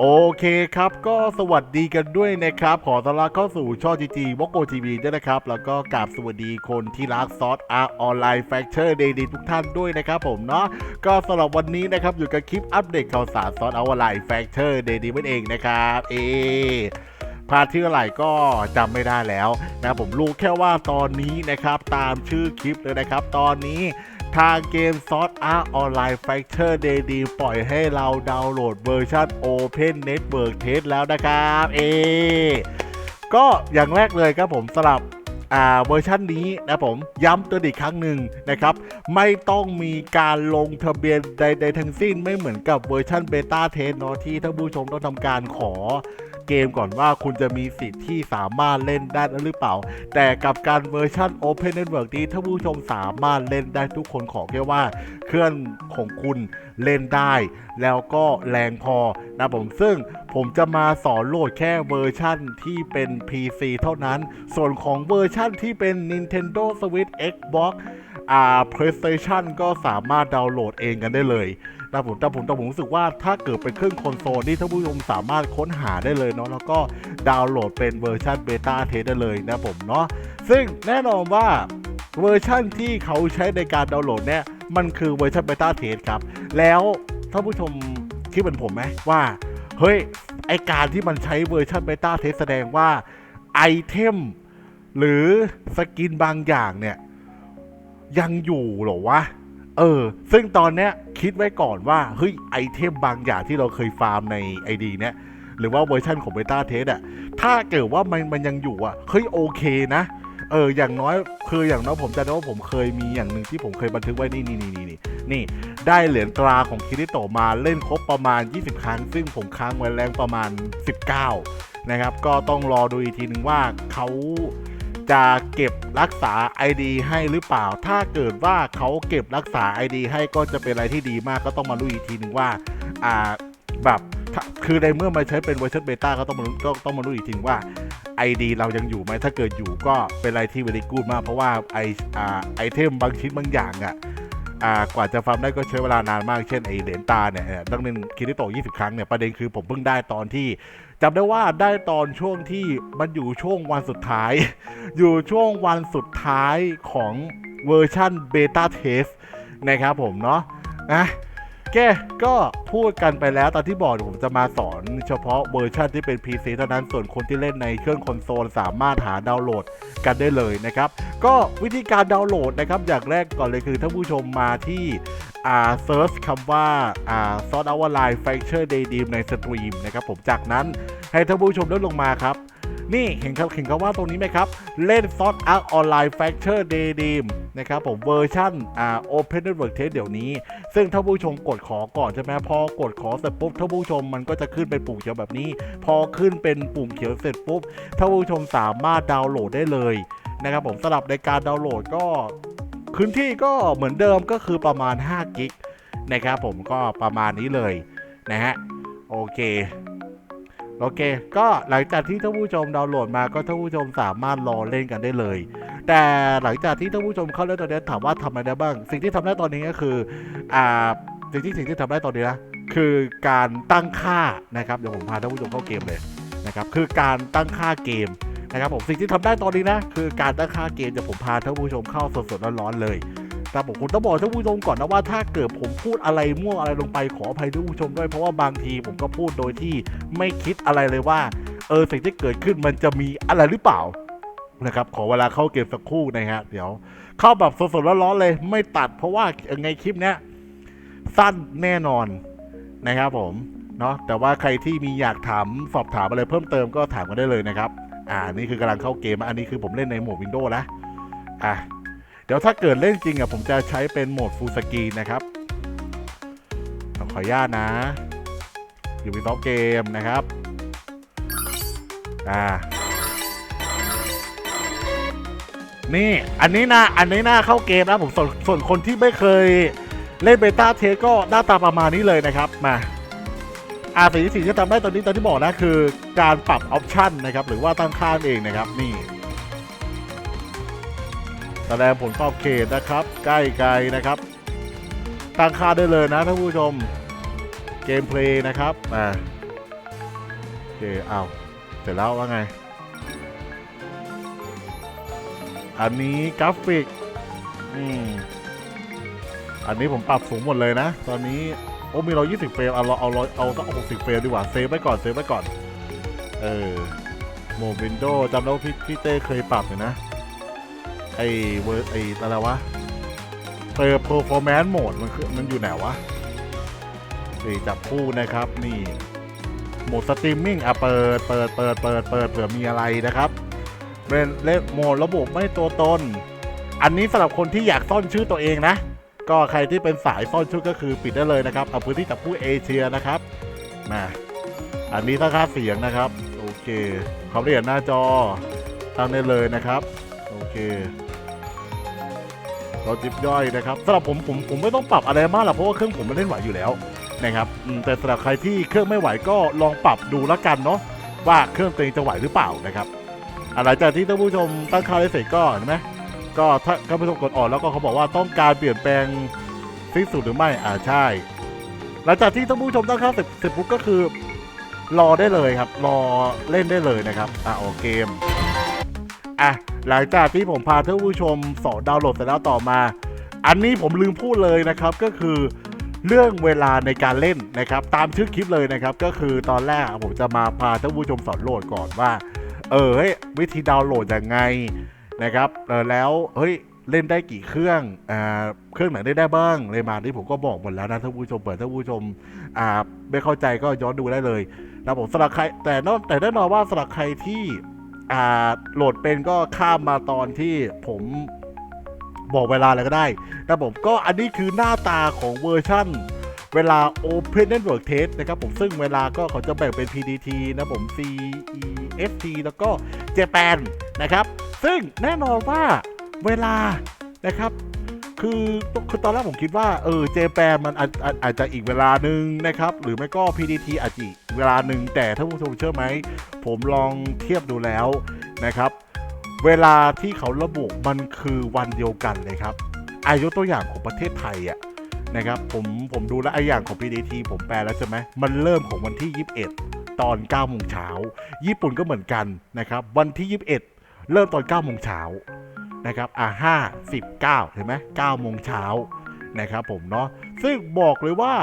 โอเคครับก็สวัสดีกันด้วยนะครับ ขอต้อนรับเข้าสู่ช่องจีจีวอกโกทีวีด้วยนะครับ แล้วก็กราบสวัสดีคนที่รักซอสอาร์ออนไลน์แฟกเชอร์เดย์ทุกท่านด้วยนะครับผมเนาะก็สำหรับวันนี้นะครับอยู่กับคลิปอัปเดตข่าวสารซอสอาออนไลน์แฟกเชอร์เดย์นั่นเองนะครับ เอ พาร์ทที่เท่าไหร่ก็จำไม่ได้แล้วนะผมรู้แค่ว่าตอนนี้นะครับตามชื่อคลิปเลยนะครับ ตอนนี้ทางเกม s o r t Art Online Factor Day ดีปล่อยให้เราดาวน์โหลดเวอร์ชัน Open Network Test แล้วนะครับ เอ ก็อย่างแรกเลยครับผมสลับอ่าเวอร์ชันนี้นะผมย้ำตัวอีกครั้งหนึ่งนะครับ ไม่ต้องมีการลงทะเบียนใด ๆ ทั้งสิ้นไม่เหมือนกับเวอร์ชันเบต้าเทสเนาะที่ท่านผู้ชมต้องทำการขอ เกมก่อนว่าคุณจะมีสิทธิ์ที่สามารถเล่นได้หรือเปล่า แต่กับการเวอร์ชัน Open Network นี้ท่านผู้ชมสามารถเล่นได้ทุกคนขอแค่ว่า เครื่องของคุณเล่นได้ แล้วก็แรงพอนะผมซึ่งผมจะมาสอนโหลดแค่เวอร์ชั่นที่เป็น PC เท่านั้น ส่วนของเวอร์ชั่นที่เป็น Nintendo Switch Xbox อ่า PlayStation ก็สามารถดาวน์โหลดเองกันได้เลย นะผมแต่ผมแต่ผมรู้สึกว่าถ้าเกิดเป็นเครื่องคอนโซลนี่ท่านผู้ชมสามารถค้นหาได้เลยเนาะแล้วก็ดาวน์โหลดเป็นเวอร์ชันเบต้าเทสได้เลยนะผมเนาะซึ่งแน่นอนว่าเวอร์ชันที่เขาใช้ในการดาวน์โหลดเนี่ยมันคือเวอร์ชันเบต้าเทสครับ แล้วท่านผู้ชมคิดเหมือนผมไหมว่า เฮ้ย ไอการที่มันใช้เวอร์ชันเบต้าเทสแสดงว่าไอเทมหรือสกินบางอย่างเนี่ย ยังอยู่หรอวะ เออ ซึ่งตอนเนี้ยคิดไว้ก่อนว่า เฮ้ย ไอเทมบางอย่างที่เราเคยฟาร์มใน ID เนี้ยหรือว่าเวอร์ชันของเบต้าเทสอะถ้าเกิดว่ามันมันยังอยู่อะเฮ้ยโอเคนะ เออ อย่างน้อยคืออย่างน้อยผมจะได้ว่าผมเคยมีอย่างหนึ่งที่ผมเคยบันทึกไว้นี่นี่นี่นี่นี่นี่ได้เหรียญตราของคิริโตมาเล่นครบประมาณ 20 ครั้ง ซึ่งผมค้างไว้แรงประมาณ 19 นะครับ ก็ต้องรอดูอีกทีหนึ่งว่าเขา จะเก็บรักษา ID ให้หรือเปล่า ถ้าเกิดว่าเขาเก็บรักษา ID ให้ก็จะเป็นอะไรที่ดีมากก็ต้องมาดูอีกทีหนึ่งว่าอ่าแบบคือในเมื่อมาใช้เป็นเวอร์ชันเบต้าก็ต้องมาลุ้ก็ต้องมาดูอีกทีว่า ID เรายังอยู่ไหมถ้าเกิดอยู่ก็เป็นอะไรที่เวลีกูดมาก เพราะว่าไออ่าไอเทมบางชิ้นบางอย่างอะ อ่ากว่าจะฟาร์มได้ก็ใช้เวลานานมากเช่นไอเหรียญตาเนี่ยต้องเป็นคิริโตะ20 ครั้งเนี่ยประเด็นคือผมเพิ่งได้ตอนที่จำได้ว่าได้ตอนช่วงที่มันอยู่ช่วงวันสุดท้าย อยู่ช่วงวันสุดท้ายของเวอร์ชันเบต้าเทสนะครับผมเนาะนะ โอเคก็พูดกันไปแล้วตอนที่บอกเดี๋ยวผมจะมาสอนเฉพาะเวอร์ชันที่เป็น PC เท่านั้นส่วนคนที่เล่นในเครื่องคอนโซลสามารถหาดาวน์โหลดกันได้เลยนะครับ ก็วิธีการดาวน์โหลดนะครับ อย่างแรกก่อนเลยคือท่านผู้ชมมาที่อ่าเซิร์ชคำว่าอ่าซอสอวไลน์แฟเชอร์เดย์ดีมในสตรีมนะครับผมจากนั้นให้ท่านผู้ชมเลื่อนลงมาครับ นี่เห็นครับเห็นคำว่าตรงนี้ไหมครับ เล่นซอสอาร์ออนไลน์แฟคเชอร์เดย์ดีมนะครับผมเวอร์ชันอ่า Open Network Test เดี๋ยวนี้ ซึ่งถ้าผู้ชมกดขอก่อนใช่ไหมพอกดขอเสร็จปุ๊บถ้าผู้ชมมันก็จะขึ้นเป็นปุ่มเขียวแบบนี้ พอขึ้นเป็นปุ่มเขียวเสร็จปุ๊บถ้าผู้ชมสามารถดาวน์โหลดได้เลยนะครับผมสำหรับในการดาวน์โหลดก็พื้นที่ก็เหมือนเดิมก็คือประมาณ5กิกนะครับผมก็ประมาณนี้เลยนะฮะโอเค โอเค ก็หลังจากที่ท่านผู้ชมดาวน์โหลดมาก็ท่านผู้ชมสามารถรอเล่นกันได้เลย แต่หลังจากที่ท่านผู้ชมเข้าเล่นตอนนี้ถามว่าทำอะไรได้บ้าง สิ่งที่ทำได้ตอนนี้ก็คืออ่าสิ่งที่สิ่งที่ทำได้ตอนนี้นะคือการตั้งค่านะครับเดี๋ยวผมพาท่านผู้ชมเข้าเกมเลยนะครับคือการตั้งค่าเกมนะครับผมสิ่งที่ทำได้ตอนนี้นะคือการตั้งค่าเกมเดี๋ยวผมพาท่านผู้ชมเข้าสดๆร้อนๆเลย แต่ผมคุณต้องบอกท่านผู้ชมก่อนนะว่าถ้าเกิดผมพูดอะไรมั่วอะไรลงไปขออภัยท่านผู้ชมด้วยเพราะว่าบางทีผมก็พูดโดยที่ไม่คิดอะไรเลยว่าเออสิ่งที่เกิดขึ้นมันจะมีอะไรหรือเปล่านะครับขอเวลาเข้าเกมสักครู่นะฮะเดี๋ยว เข้าแบบสดๆร้อนๆเลย ไม่ตัดเพราะว่ายังไงคลิปเนี้ยสั้นแน่นอนนะครับผมเนาะแต่ว่าใครที่มีอยากถามสอบถามอะไรเพิ่มเติมก็ถามกันได้เลยนะครับ อ่านี่คือกำลังเข้าเกม อันนี้คือผมเล่นในโหมดวินโดว์นะอะ เดี๋ยวถ้าเกิดเล่นจริงอะผมจะใช้เป็นโหมดฟูลสกรีนนะครับขออนุญาตนะ อยู่วินโดว์เกมนะครับ อ่า นี่ อันนี้นะ อันนี้น่าเข้าเกมนะผมส่วนส่วนคนที่ไม่เคยเล่นเบต้าเทสก็หน้าตาประมาณนี้เลยนะครับ มาอาสิ่งที่สิ่งที่ทำได้ตอนนี้ตอนที่บอกนะคือการปรับออปชันนะครับ หรือว่าตั้งค่าเองนะครับ นี่ แสดงผลขอบเขตนะครับ ใกล้ไกลนะครับตั้งค่าได้เลยนะท่านผู้ชมเกมเพลย์นะครับอ่าโอเคเอาเสร็จแล้วว่าไง อันนี้กราฟิกอืมอันนี้ผมปรับสูงหมดเลยนะ ตอนนี้โอ้มีร้อยยี่สิบเฟรมเอาเราเอาร้อยเอาต้องหกสิบเฟรมดีกว่าเซฟไว้ก่อนเซฟไว้ก่อน เออโหมดวินโดว์จำได้ว่าพี่พี่เต้เคยปรับอยู่นะ ไอเวอร์ไออะไรวะเปิด performance mode มันคือมันอยู่ไหนวะสี่จับคู่นะครับนี่โหมดสตรีมมิ่งอะเปิดเปิดเปิดเปิดเปิดเผื่อมีอะไรนะครับเล่นเล่นโหมดระบบไม่ตัวตน อันนี้สำหรับคนที่อยากซ่อนชื่อตัวเองนะ ก็ใครที่เป็นสายซ่อนชื่อก็คือปิดได้เลยนะครับเอาพื้นที่จับผู้เอเชียนะครับมาอันนี้ตั้งค่าเสียงนะครับ โอเคความละเอียดหน้าจอตั้งได้เลยนะครับ โอเค ราจิบย่อยนะครับสำหรับผมผมผมไม่ต้องปรับอะไรมากหรอกเพราะว่าเครื่องผมมันเล่นไหวอยู่แล้วนะครับแต่สำหรับใครที่เครื่องไม่ไหวก็ลองปรับดูแล้วกันเนาะว่าเครื่องตัวเองจะไหวหรือเปล่านะครับหลังจากที่ท่านผู้ชมตั้งค่าได้เสร็จก็เห็นไหมก็ถ้าท่านผู้ชมกดออกแล้วก็เขาบอกว่าต้องการเปลี่ยนแปลงสิ้นสุดหรือไม่อ่าใช่ หลังจากที่ท่านผู้ชมตั้งค่าเสร็จเสร็จปุ๊บก็คือ รอได้เลยครับ รอเล่นได้เลยนะครับอะโอเกมอะ หลังจากที่ผมพาท่านผู้ชมสอนดาวน์โหลดเสร็จแล้วต่อมา อันนี้ผมลืมพูดเลยนะครับก็คือเรื่องเวลาในการเล่นนะครับ ตามชื่อคลิปเลยนะครับ ก็คือตอนแรกผมจะมาพาท่านผู้ชมสอนโหลดก่อนว่า เออเฮ้ยวิธีดาวน์โหลดยังไงนะครับเออแล้วเฮ้ยเล่นได้กี่เครื่องอ่าเครื่องไหนได้ได้บ้างเลยมาที่ผมก็บอกหมดแล้วนะท่านผู้ชมเปิดท่านผู้ชมอ่าไม่เข้าใจก็ย้อนดูได้เลยนะผมสำหรับใครแต่นอกแต่แน่นอนว่าสำหรับใครที่ โหลดเป็นก็ข้ามมาตอนที่ผมบอกเวลาเลยก็ได้นะผมก็อันนี้คือหน้าตาของเวอร์ชั่น เวลา Open Network Test นะครับผมซึ่งเวลาก็เขาจะแบ่งเป็น PDT นะผม CEFT แล้วก็ Japan นะครับ ซึ่งแน่นอนว่าเวลานะครับ คือคือตอนแรกผมคิดว่าเออเจแปนมันอาจอาจอาจจะอีกเวลาหนึ่งนะครับ หรือไม่ก็ PDT อาจจะอีกเวลาหนึ่งแต่ถ้าผู้ชมเชื่อไหม ผมลองเทียบดูแล้วนะครับ เวลาที่เขาระบุมันคือวันเดียวกันเลยครับอายกตัวอย่างของประเทศไทยอะนะครับผมผมดูแล้วไออย่างของ PDT ผมแปลแล้วใช่ไหมมันเริ่มของวันที่ 21 ตอน9โมงเช้าญี่ปุ่นก็เหมือนกันนะครับ วันที่ 21 เริ่มตอน9โมงเช้า นะครับอะห้าสิบเก้าเห็นไหมเก้าโมงเช้านะครับผมเนาะซึ่งบอกเลยว่า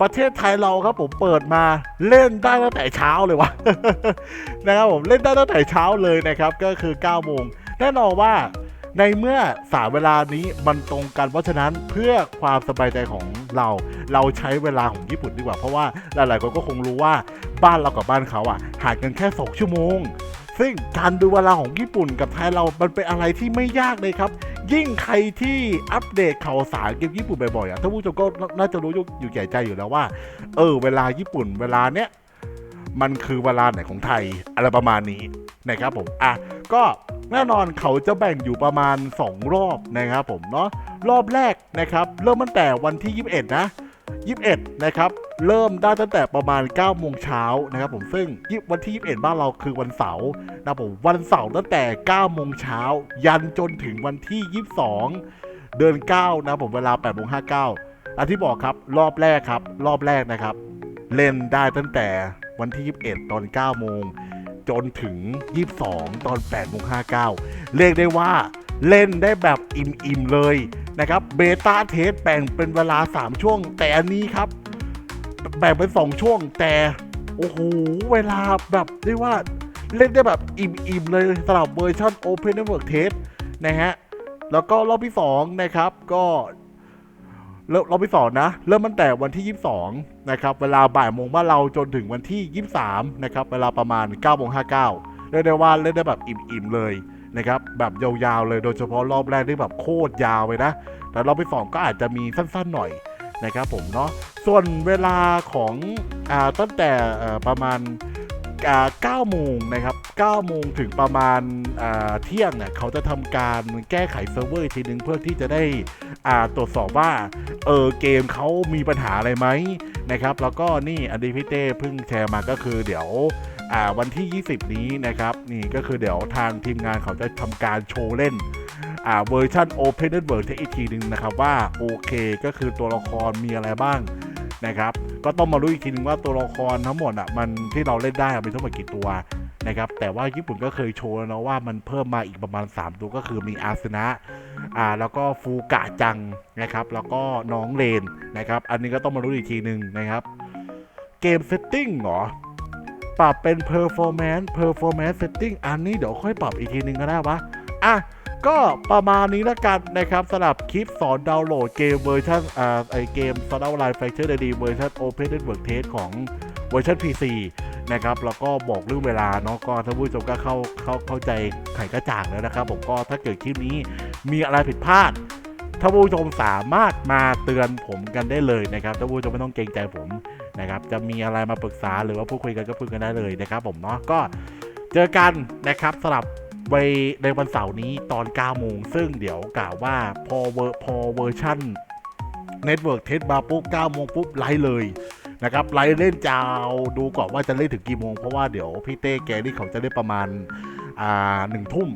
ประเทศไทยเราครับผมเปิดมาเล่นได้ตั้งแต่เช้าเลยวะนะครับผมเล่นได้ตั้งแต่เช้าเลยนะครับก็คือ9โมงแน่นอนว่าในเมื่อสามเวลานี้มันตรงกันเพราะฉะนั้นเพื่อความสบายใจของเรา เราใช้เวลาของญี่ปุ่นดีกว่าเพราะว่าหลายๆคนก็คงรู้ว่าบ้านเรากับบ้านเขาอะห่างกันแค่สองชั่วโมง ซึ่งการดูเวลาของญี่ปุ่นกับไทยเรา มันเป็นอะไรที่ไม่ยากเลยครับ ยิ่งใครที่อัปเดตข่าวสารเกมญี่ปุ่นบ่อยๆอะท่านผู้ชมก็น่าจะรู้อยู่แก่ใจอยู่แล้วว่า เออ เวลาญี่ปุ่นเวลาเนี้ยมันคือเวลาไหนของไทยอะไรประมาณนี้นะครับผมอะก็แน่นอนเขาจะแบ่งอยู่ประมาณ 2 รอบนะครับผมเนาะรอบแรกนะครับ เริ่มตั้งแต่วันที่ 21 นะ 21 นะครับ เริ่มได้ตั้งแต่ประมาณ9โมงเช้านะครับผมซึ่งวันที่ 21 บ้านเราคือวันเสาร์นะผมวันเสาร์ตั้งแต่9โมงเช้ายันจนถึงวันที่ 22 เดือน9นะผมเวลา8โมง59อันที่บอกครับรอบแรกครับ รอบแรกนะครับ เล่นได้ตั้งแต่วันที่ 21 ตอน9โมงจนถึง 22 ตอน8โมง59เรียกได้ว่าเล่นได้แบบอิ่มๆเลย นะครับเบต้าเทสแบ่งเป็นเวลา 3 ช่วง แต่อันนี้ครับ แบ่งเป็น 2 ช่วง แต่โอ้โห เวลาแบบเรียกว่าเล่นได้แบบอิ่มๆเลยสำหรับเวอร์ชัน Open Network Test นะฮะ แล้วก็รอบที่ 2 นะครับ ก็รอบที่สองนะ เริ่มตั้งแต่วันที่ 22 นะครับ เวลาบ่ายโมงบ้านเราจนถึงวันที่ 23 นะครับ เวลาประมาณ9โมง59เรียกได้ว่าเล่นได้แบบอิ่มๆเลย นะครับแบบยาวๆเลยโดยเฉพาะรอบแรกที่แบบโคตรยาวเลยนะแต่รอบที่สองก็อาจจะมีสั้นๆหน่อยนะครับผมเนาะส่วนเวลาของอตั้งแต่ประมาณอ่า9โมงนะครับ9โมงถึงประมาณเที่ยงเนี่ยเขาจะทำการแก้ไขเซิร์ฟเวอร์อีกทีนึงเพื่อที่จะได้ตรวจสอบว่าเออเกมเขามีปัญหาอะไรไหมนะครับ แล้วก็นี่อันนี้พี่เต้เพิ่งแชร์มาก็คือเดี๋ยว อ่าวันที่ 20 นี้นะครับ นี่ก็คือเดี๋ยวทางทีมงานเขาจะทำการโชว์เล่นอ่าเวอร์ชัน Open Network เทอีกทีหนึ่งนะครับว่าโอเคก็คือตัวละครมีอะไรบ้างนะครับก็ต้องมารู้อีกทีนึงว่าตัวละครทั้งหมดอะมันที่เราเล่นได้มีทั้งหมดกี่ตัวนะครับแต่ว่าญี่ปุ่นก็เคยโชว์แล้วนะว่ามันเพิ่มมาอีกประมาณ 3 ตัวก็คือมีอาสนะอ่าแล้วก็ฟูกะจังนะครับแล้วก็น้องเลนนะครับอันนี้ก็ต้องมารู้อีกทีหนึ่งนะครับเกมเซตติ้งเหรอ ปรับเป็น performance performance setting อันนี้เดี๋ยวค่อยปรับอีกทีนึงก็ได้วะอะก็ประมาณนี้แล้วกันนะครับสำหรับคลิปสอนดาวน์โหลดเกมเวอร์ชันอ่าไอเกม s o u t o u t Line Fracture d ดีเวอร์ชัน Open Network Test ของเวอร์ชัน PC นะครับแล้วก็บอกเรื่องเวลาเนาะก็ท่านผู้ชมก็เข้าเข้าเข้าใจไขกระจ่างแล้วนะครับ ผมก็ถ้าเกิดคลิปนี้มีอะไรผิดพลาดท่านผู้ชมสามารถมาเตือนผมกันได้เลยนะครับท่านผู้ชมไม่ต้องเกรงใจผม นะครับจะมีอะไรมาปรึกษาหรือว่าพูดคุยกันก็พูดกันได้เลยนะครับผมเนาะก็เจอกันนะครับสำหรับไว้ในวันเสาร์นี้ตอน 9 โมง ซึ่งเดี๋ยวกล่าวว่าพอเวอร์พอเวอร์ชั่นเน็ตเวิร์กเทสมาปุ๊บ 9 โมงปุ๊บ ไลฟ์เลยนะครับ ไลฟ์เล่นจาวดูก่อนว่าจะเล่นถึงกี่โมง เพราะว่าเดี๋ยวพี่เต้แกนี่เขาจะเล่นประมาณอ่าหนึ่งทุ่ม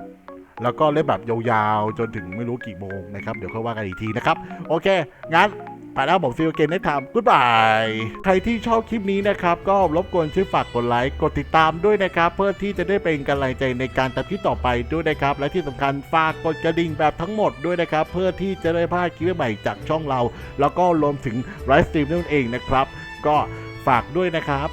แล้วก็เล่นแบบยาวๆ จนถึงไม่รู้กี่โมงนะครับ เดี๋ยวค่อยว่ากันอีกทีนะครับ โอเค งั้น ไปแล้วผมซีโอเกนได้ทำกูดบาย ใครที่ชอบคลิปนี้นะครับ ก็รบกวนช่วยฝากกดไลค์กดติดตามด้วยนะครับ เพื่อที่จะได้เป็นกำลังใจในการทำคลิปต่อไปด้วยนะครับ และที่สำคัญฝากกดกระดิ่งแบบทั้งหมดด้วยนะครับ เพื่อที่จะได้พลาดคลิปใหม่จากช่องเรา แล้วก็รวมถึงไลฟ์สตรีมนั่นเองนะครับ ก็ฝากด้วยนะครับ